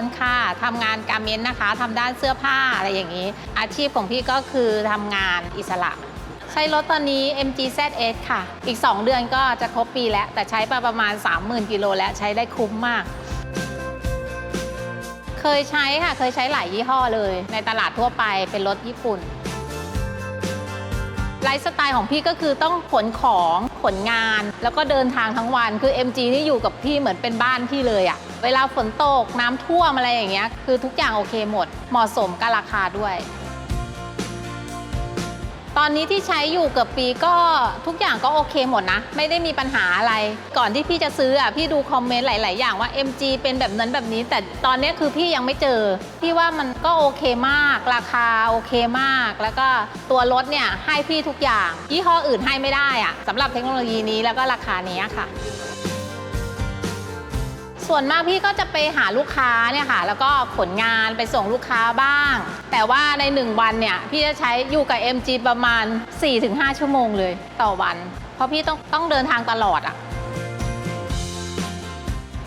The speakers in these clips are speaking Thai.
รค่ะทำงานการเมนต์นะคะทำด้านเสื้อผ้าอะไรอย่างนี้ อาชีพของพี่ก็คือทำงานอิสระ ใช้รถตอนนี้ MG ZS ค่ะ อีก 2 เดือนก็จะครบปีแล้ว แต่ใช้ไปประมาณ 30,000กิโลแล้วใช้ได้คุ้มมาก เคยใช้ค่ะ เคยใช้หลายยี่ห้อเลย ในตลาดทั่วไปเป็นรถญี่ปุ่นไลฟ์สไตล์ของพี่ก็คือต้องขนของขนงาน แล้วก็เดินทางทั้งวันคือ MG นี่อยู่กับพี่เหมือนเป็นบ้านพี่เลยอะ เวลาฝนตกน้ำท่วมอะไรอย่างเงี้ยคือทุกอย่างโอเคหมด เหมาะสมกับราคาด้วย ตอนนี้ที่ใช้อยู่เกือบปีก็ทุกอย่างก็โอเคหมดนะ ไม่ได้มีปัญหาอะไร ก่อนที่พี่จะซื้ออะพี่ดูคอมเมนต์หลาย ๆ อย่างว่า MG เป็นแบบนั้นแบบนี้ แต่ตอนนี้คือพี่ยังไม่เจอ พี่ว่ามันก็โอเคมาก ราคาโอเคมาก แล้วก็ตัวรถเนี่ยให้พี่ทุกอย่างยี่ห้ออื่นให้ไม่ได้อะสำหรับเทคโนโลยีนี้แล้วก็ราคานี้ค่ะ ส่วนมากพี่ก็จะไปหาลูกค้าเนี่ยค่ะ แล้วก็ขนงานไปส่งลูกค้าบ้าง แต่ว่าใน 1 วันเนี่ย พี่จะใช้อยู่กับ MG ประมาณ 4-5 ชั่วโมงเลยต่อวัน เพราะพี่ต้องต้องเดินทางตลอดอะ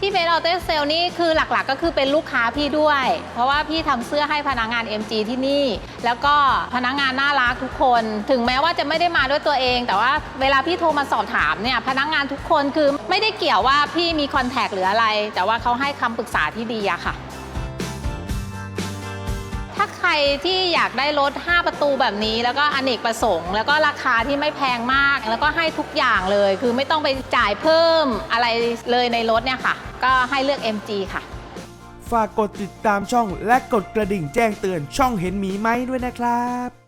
ที่เบสออเตเซลนี่คือหลักๆก็คือเป็นลูกค้าพี่ด้วย เพราะว่าพี่ทำเสื้อให้พนักงาน MG ที่นี่ แล้วก็พนักงานน่ารักทุกคน ถึงแม้ว่าจะไม่ได้มาด้วยตัวเอง แต่ว่าเวลาพี่โทรมาสอบถามเนี่ยพนักงานทุกคนคือไม่ได้เกี่ยวว่าพี่มีคอนแทคหรืออะไร แต่ว่าเขาให้คำปรึกษาที่ดีอะค่ะ รที่อยากได้รถ 5 ประตูแบบนี้ แล้วก็อเนกประสงค์ แล้วก็ราคาที่ไม่แพงมาก แล้วก็ให้ทุกอย่างเลย คือไม่ต้องไปจ่ายเพิ่มอะไรเลยในรถเนี่ยค่ะ ก็ให้เลือก MG ค่ะ ฝากกดติดตามช่องและกดกระดิ่งแจ้งเตือนช่องเห็นหมีไหมด้วยนะครับ